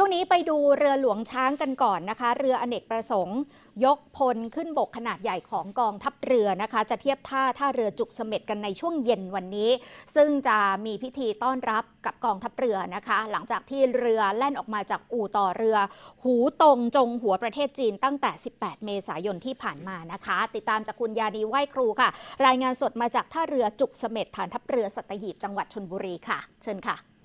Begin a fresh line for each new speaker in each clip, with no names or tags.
ช่วงนี้ไปดูเรือหลวงช้างกันก่อนนะคะ เรืออเนกประสงค์ ยกพลขึ้นบกขนาดใหญ่ของกองทัพเรือนะคะ จะเทียบท่าท่าเรือจุกเสม็ดกันในช่วงเย็นวันนี้ ซึ่งจะมีพิธีต้อนรับกับกองทัพเรือนะคะ หลังจากที่เรือแล่นออกมาจากอู่ต่อเรือ หูตรงจงหัวประเทศจีนตั้งแต่ 18 เมษายนที่ผ่านมานะคะ ติดตามจากคุณยาดีไหว้ครูค่ะ รายงานสดมาจากท่าเรือจุกเสม็ดฐานทัพเรือสัตหีบจังหวัดชนบุรีค่ะ เชิญค่ะ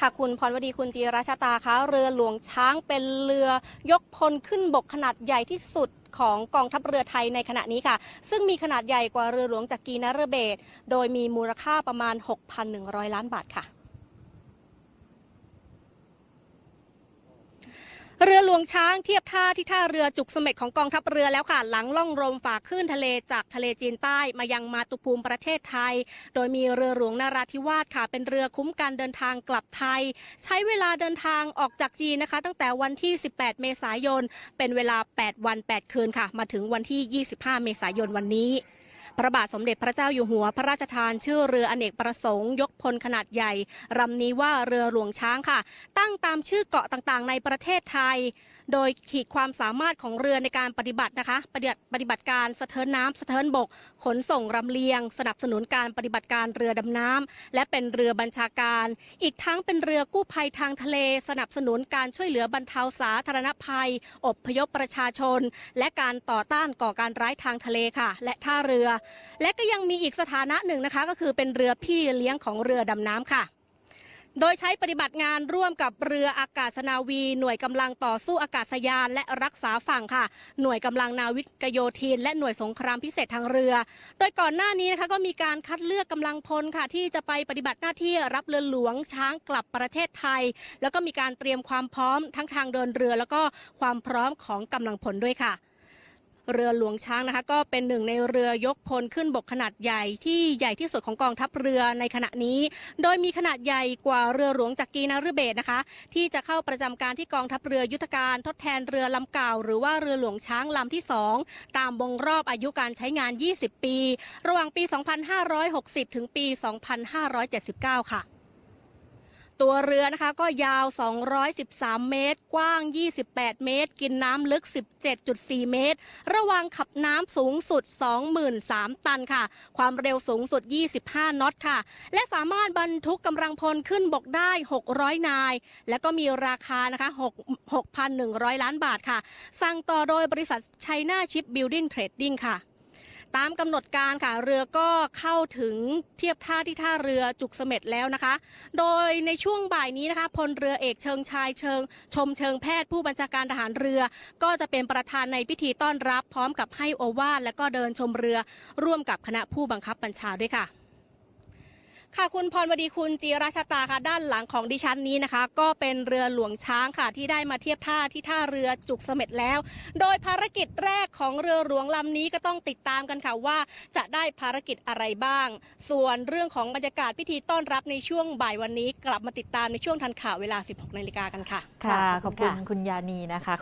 ค่ะคุณพรวดีคุณจีราชาตาคะเรือหลวงช้างเป็นเรือยกพลขึ้นบกขนาดใหญ่ที่สุดของกองทัพเรือไทยในขณะนี้ค่ะ ซึ่งมีขนาดใหญ่กว่าเรือหลวงจากกีนฤเบต โดยมีมูลค่าประมาณ 6,100 ล้านบาทค่ะ เรือหลวงช้างเทียบท่าที่ท่าเรือจุกเสม็ดของกองทัพเรือแล้วค่ะ หลังล่องลมฝาคลื่นทะเลจากทะเลจีนใต้มายังมาตุภูมิประเทศไทย โดยมีเรือหลวงนาราธิวาสค่ะ เป็นเรือคุ้มการเดินทางกลับไทย ใช้เวลาเดินทางออกจากจีนนะคะ ตั้งแต่วันที่ 18 เมษายน เป็นเวลา 8 วัน 8 คืนค่ะ มาถึงวันที่ 25 เมษายนวันนี้ พระบาทสมเด็จพระเจ้าอยู่หัว พระราชทานชื่อเรืออเนกประสงค์ยกพลขนาดใหญ่รำนี้ว่าเรือหลวงช้างค่ะ ตั้งตามชื่อเกาะต่างๆ ในประเทศไทย โดยขีดความสามารถของเรือในการปฏิบัตินะคะปฏิบัติปฏิบัติการสะเทินน้ำสะเทินบก ขนส่งลำเลียง สนับสนุนการปฏิบัติการเรือดำน้ำและเป็นเรือบัญชาการ อีกทั้งเป็นเรือกู้ภัยทางทะเล สนับสนุนการช่วยเหลือบรรเทาสาธารณภัย อบพยพประชาชน และการต่อต้านก่อการร้ายทางทะเลค่ะ และท่าเรือ และก็ยังมีอีกสถานะหนึ่งนะคะ ก็คือเป็นเรือพี่เลี้ยงของเรือดำน้ำค่ะ โดยใช้ปฏิบัติงานร่วมกับเรืออากาศนาวี หน่วยกำลังต่อสู้อากาศยาน และรักษาฝั่งค่ะ หน่วยกำลังนาวิกโยธิน และหน่วยสงครามพิเศษทางเรือ โดยก่อนหน้านี้นะคะก็มีการคัดเลือกกำลังพลค่ะ ที่จะไปปฏิบัติหน้าที่รับเรือหลวงช้างกลับประเทศไทย แล้วก็มีการเตรียมความพร้อมทั้งทางเดินเรือ แล้วก็ความพร้อมของกำลังพลด้วยค่ะ เรือหลวงช้างนะคะ ก็เป็นหนึ่งในเรือยกพลขึ้นบกขนาดใหญ่ที่ใหญ่ที่สุดของกองทัพเรือในขณะนี้ โดยมีขนาดใหญ่กว่าเรือหลวงจากกีนารุเบศนะคะ ที่จะเข้าประจำการที่กองทัพเรือยุทธการทดแทนเรือลำเก่า หรือว่าเรือหลวงช้างลำที่ 2 ตามวงรอบอายุการใช้งาน 20 ปี ระหว่างปี 2560 ถึงปี 2579 ค่ะ ตัวเรือนะคะก็ยาว 213 เมตร กว้าง 28 เมตร กินน้ำลึก 17.4 เมตร ระวังขับน้ำสูงสุด 23,000 ตันค่ะ ความเร็วสูงสุด 25 น็อตค่ะ และสามารถบรรทุกกำลังพลขึ้นบกได้ 600 นาย และก็มีราคานะคะ6 6,100 ล้านบาทค่ะ สั่งต่อโดยบริษัท China Ship Building Trading ค่ะ ตามกำหนดการค่ะเรือก็เข้าถึงเทียบท่าที่ท่าเรือจุกเสม็ดแล้วนะคะ โดยในช่วงบ่ายนี้นะคะพลเรือเอกเชิงชายเชิง ชมเชิงแพทย์ผู้บัญชาการทหารเรือ ก็จะเป็นประธานในพิธีต้อนรับ พร้อมกับให้โอวาทและก็เดินชมเรือร่วมกับคณะผู้บังคับบัญชาด้วยค่ะ ค่ะคุณพรวดีคุณจีราชาตาค่ะด้านหลังของดิฉันนี้นะคะ ก็เป็นเรือหลวงช้างค่ะที่ได้มาเทียบท่าที่ท่าเรือจุกเสม็ดแล้ว โดยภารกิจแรกของเรือหลวงลำนี้ก็ต้องติดตามกันค่ะว่าจะได้ภารกิจอะไรบ้าง ส่วนเรื่องของบรรยากาศพิธีต้อนรับในช่วงบ่ายวันนี้ กลับมาติดตามในช่วงทันข่าวเวลา 16นาฬิกากันค่ะ
ค่ะ
ค่ะ
ข
ข
อ
อ
บบ
คุ
คุณ
ณ
คุณยานีนะคะ